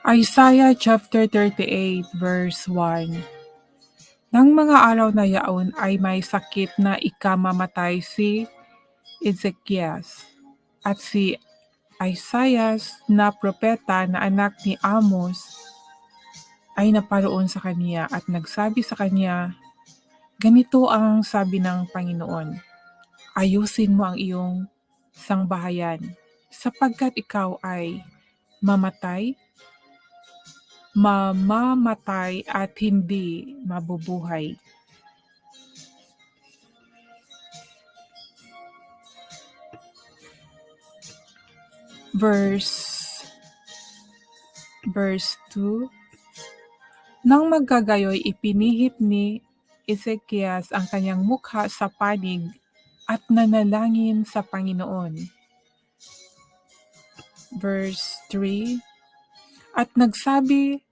Isaiah chapter 38 verse 1 Nang mga araw na yaon ay may sakit na ikamamatay si Ezekias at si Isaiah na propeta na anak ni Amos ay naparoon sa kanya at nagsabi sa kanya, Ganito ang sabi ng Panginoon, ayusin mo ang iyong sangbahayan sapagkat ikaw ay mamatay mamamatay at hindi mabubuhay. Verse verse 2 Nang magkagayoy ipinihit ni Ezekias ang kanyang mukha sa panig at nanalangin sa Panginoon. Verse 3 At nagsabi,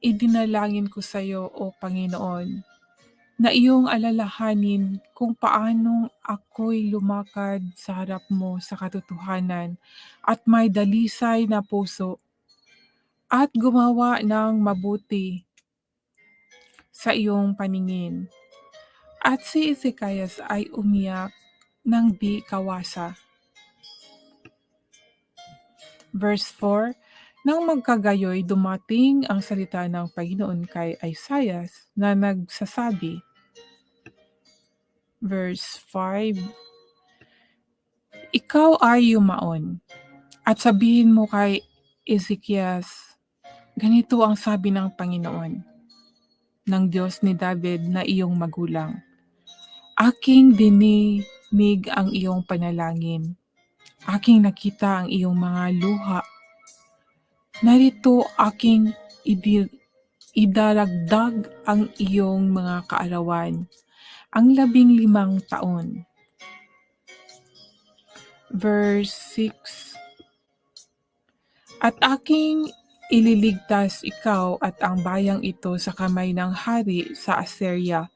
Idinalangin ko sa iyo, O Panginoon, na iyong alalahanin kung paanong ako'y lumakad sa harap mo sa katotohanan at may dalisay na puso at gumawa ng mabuti sa iyong paningin. At si Ezekias ay umiyak ng di kawasa. Verse 4, Nang magkagayoy dumating ang salita ng Panginoon kay Isaiah na nagsasabi, Verse 5, Ikaw ay yumaon at sabihin mo kay Ezekias, ganito ang sabi ng Panginoon, ng Diyos ni David na iyong magulang. Aking dininig ang iyong panalangin. Aking nakita ang iyong mga luha. Narito aking idi- idaragdag ang iyong mga kaarawan, ang labing limang taon. Verse 6 At aking ililigtas ikaw at ang bayang ito sa kamay ng hari sa Assyria,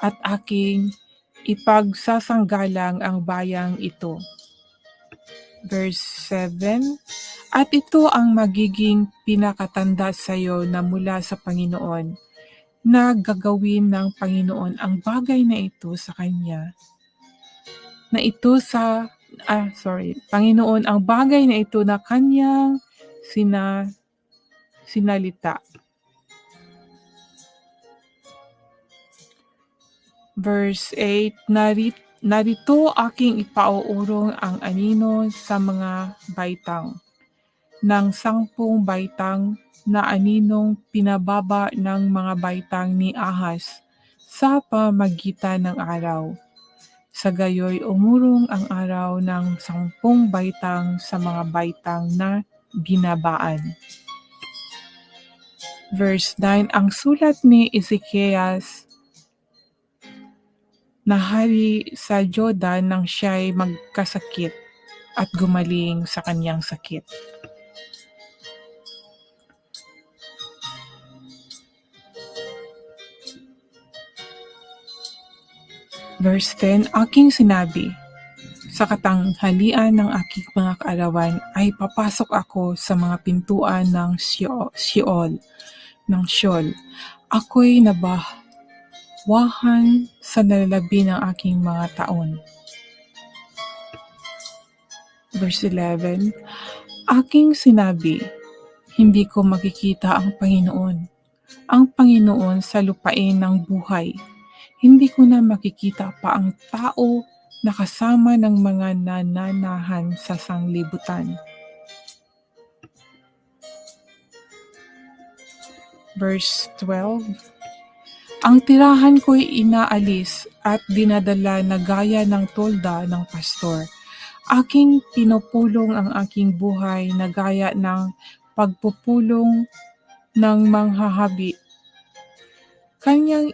at aking ipagsasanggalang ang bayang ito. Verse 7 At ito ang magiging pinakatanda sa iyo na mula sa Panginoon, na gagawin ng Panginoon ang bagay na ito sa kanya. Na ito sa, ah sorry, Panginoon ang bagay na ito na kanyang sina, sinalita. Verse 8, Narit, Narito aking ipauurong ang anino sa mga baitang ng sangpung baitang na aninong pinababa ng mga baitang ni Ahas sa pamagitan ng araw. Sa gayoy umurong ang araw ng sangpung baitang sa mga baitang na binabaan. Verse 9, ang sulat ni Ezekias na hari sa Jordan nang siya'y magkasakit at gumaling sa kanyang sakit. Verse 10, Aking sinabi, sa katanghalian ng aking mga kaarawan ay papasok ako sa mga pintuan ng Sheol, ng Sheol. Ako'y nabawahan sa nalalabi ng aking mga taon. Verse 11, Aking sinabi, hindi ko makikita ang Panginoon, ang Panginoon sa lupain ng buhay. Hindi ko na makikita pa ang tao na kasama ng mga nananahan sa sanglibutan. Verse 12 Ang tirahan ko'y inaalis at dinadala na gaya ng tolda ng pastor. Aking pinupulong ang aking buhay na gaya ng pagpupulong ng manghahabi. Kanyang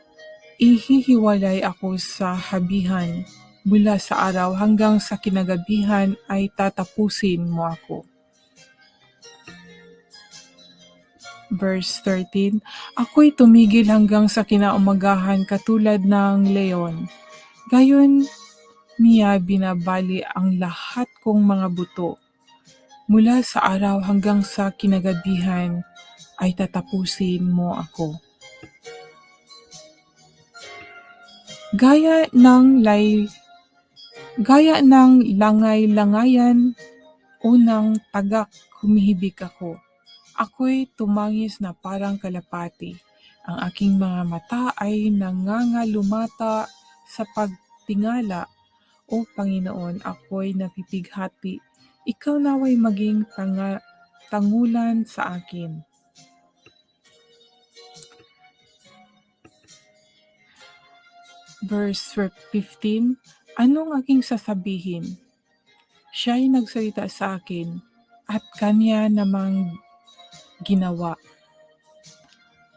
ihihiwalay ako sa habihan mula sa araw hanggang sa kinagabihan ay tatapusin mo ako. Verse 13, Ako'y tumigil hanggang sa kinaumagahan katulad ng leon. Gayon niya binabali ang lahat kong mga buto. Mula sa araw hanggang sa kinagabihan ay tatapusin mo ako. Gaya ng lay gaya ng langay-langayan, unang tagak humihibik ako. Ako'y tumangis na parang kalapati. Ang aking mga mata ay nangangalumata sa pagtingala. O Panginoon, ako'y napipighati. Ikaw naway maging tanga, tangulan sa akin. Verse 15, Anong aking sasabihin? Siya'y nagsalita sa akin at kanya namang ginawa.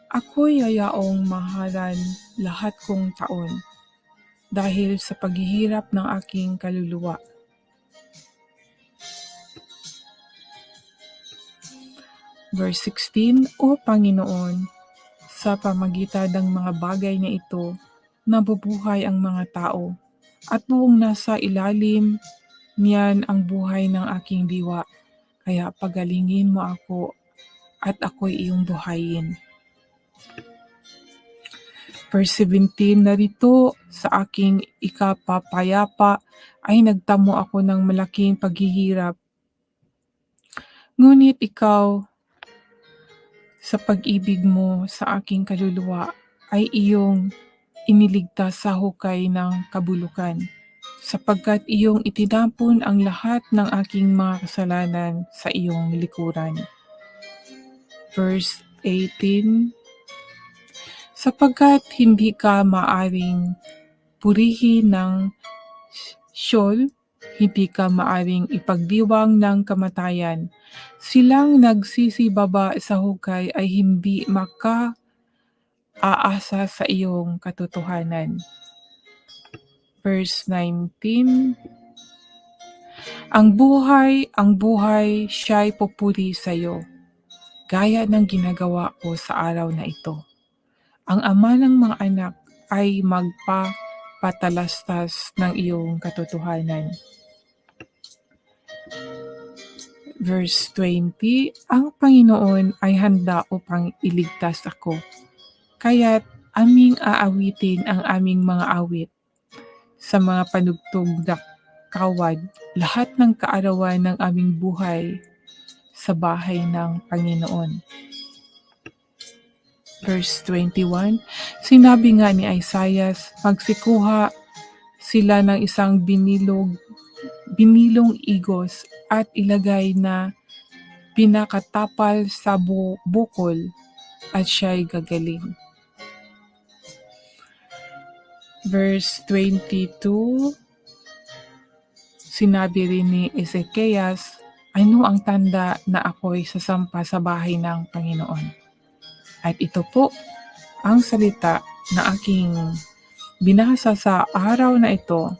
Ako'y yayaong mahalan lahat kong taon dahil sa paghihirap ng aking kaluluwa. Verse 16, O Panginoon, sa pamagitan ng mga bagay na ito, nabubuhay ang mga tao, at buong nasa ilalim niyan ang buhay ng aking diwa. Kaya pagalingin mo ako at ako'y iyong buhayin. Verse 17, narito sa aking ikapapayapa ay nagtamo ako ng malaking paghihirap. Ngunit ikaw, sa pag-ibig mo sa aking kaluluwa, ay iyong iniligtas sa hukay ng kabulukan, sapagkat iyong itinampon ang lahat ng aking mga kasalanan sa iyong likuran. Verse 18, sapagkat hindi ka maaring purihin ng Sheol, hindi ka maaring ipagdiwang ng kamatayan. Silang nagsisibaba sa hukay ay hindi maka aasa sa iyong katotohanan. Verse 19 Ang buhay, ang buhay siya'y pupuri sa iyo, gaya ng ginagawa ko sa araw na ito. Ang ama ng mga anak ay magpapatalastas ng iyong katotohanan. Verse 20, Ang Panginoon ay handa upang iligtas ako. Kaya't aming aawitin ang aming mga awit sa mga panugtog na kawad, lahat ng kaarawan ng aming buhay sa bahay ng Panginoon. Verse 21, Sinabi nga ni Isaias, magsikuha sila ng isang binilog, binilong igos at ilagay na pinakatapal sa bu- bukol at siya'y gagaling. Verse 22, Sinabi rin ni Ezekias, ano ang tanda na ako'y sasampa sa bahay ng Panginoon? At ito po ang salita na aking binasa sa araw na ito